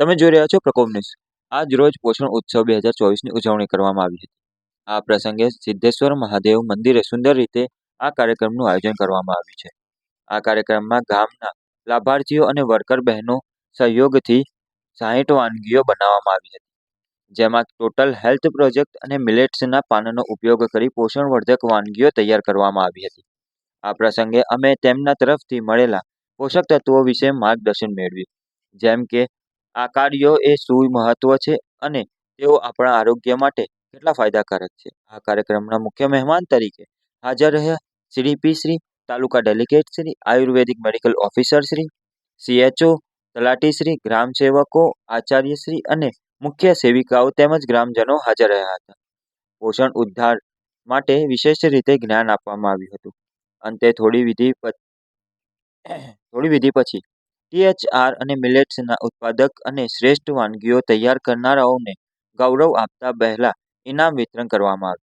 તમે જોઈ રહ્યા છો પ્રકોપ ન્યૂઝ. આજ રોજ પોષણ ઉત્સવ બે હજાર ચોવીસની ઉજવણી કરવામાં આવી હતી. આ પ્રસંગે સિદ્ધેશ્વર મહાદેવ મંદિરે સુંદર રીતે આ કાર્યક્રમનું આયોજન કરવામાં આવ્યું છે. આ કાર્યક્રમમાં ગામના લાભાર્થીઓ અને વર્કર બહેનો સહયોગથી સાહીઠ વાનગીઓ બનાવવામાં આવી હતી. જેમાં ટોટલ હેલ્થ પ્રોજેક્ટ અને મિલેટ્સના પાનનો ઉપયોગ કરી પોષણવર્ધક વાનગીઓ તૈયાર કરવામાં આવી હતી. આ પ્રસંગે અમે તેમના તરફથી મળેલા પોષક તત્વો વિશે માર્ગદર્શન મેળવ્યું. જેમ કે આ કાર્યો એ શું મહત્વ છે અને તેઓ આપણા આરોગ્ય માટે કેટલા ફાયદાકારક છે. આ કાર્યક્રમના મુખ્ય મહેમાન તરીકે હાજર રહ્યા શ્રી પી શ્રી, તાલુકા delegate Shri, Ayurvedic medical officer Shri CHO તલાટી શ્રી ગ્રામ સેવકો આચાર્ય શ્રી અને મુખ્ય સેવિકાઓ તેમજ ગ્રામજનો હાજર રહ્યા હતા. પોષણ ઉદ્ધાર માટે વિશેષ રીતે જ્ઞાન આપવામાં આવ્યું હતું. અંતે થોડી વિધિ થોડી વિધિ પછી ટીએચઆર અને મિલેટ્સના ઉત્પાદક અને શ્રેષ્ઠ વાનગીઓ તૈયાર કરનારાઓને ગૌરવ આપતા પહેલા ઇનામ વિતરણ કરવામાં આવ્યું.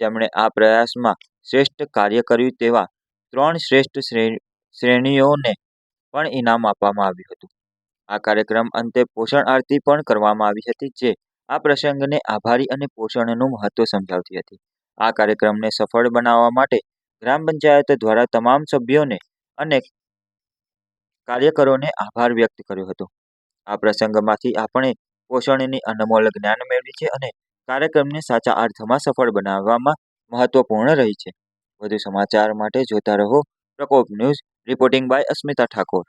જેમણે આ પ્રયાસમાં શ્રેષ્ઠ કાર્ય કર્યું તેવા ત્રણ શ્રેષ્ઠ શ્રેણીઓને પણ ઇનામ આપવામાં આવ્યું હતું. આ કાર્યક્રમ અંતે પોષણ આરતી પણ કરવામાં આવી હતી જે આ પ્રસંગને આભારી અને પોષણનું મહત્વ સમજાવતી હતી. આ કાર્યક્રમને સફળ બનાવવા માટે ગ્રામ પંચાયત દ્વારા તમામ સભ્યોને અને કાર્યકરોને આભાર વ્યક્ત કર્યો હતો. આ પ્રસંગમાંથી આપણે પોષણની અનમોલ જ્ઞાન મેળવી છે અને કાર્યક્રમને સાચા અર્થમાં સફળ બનાવવામાં મહત્વપૂર્ણ રહી છે. વધુ સમાચાર માટે જોતા રહો Prakop news, reporting by Asmita Thakor.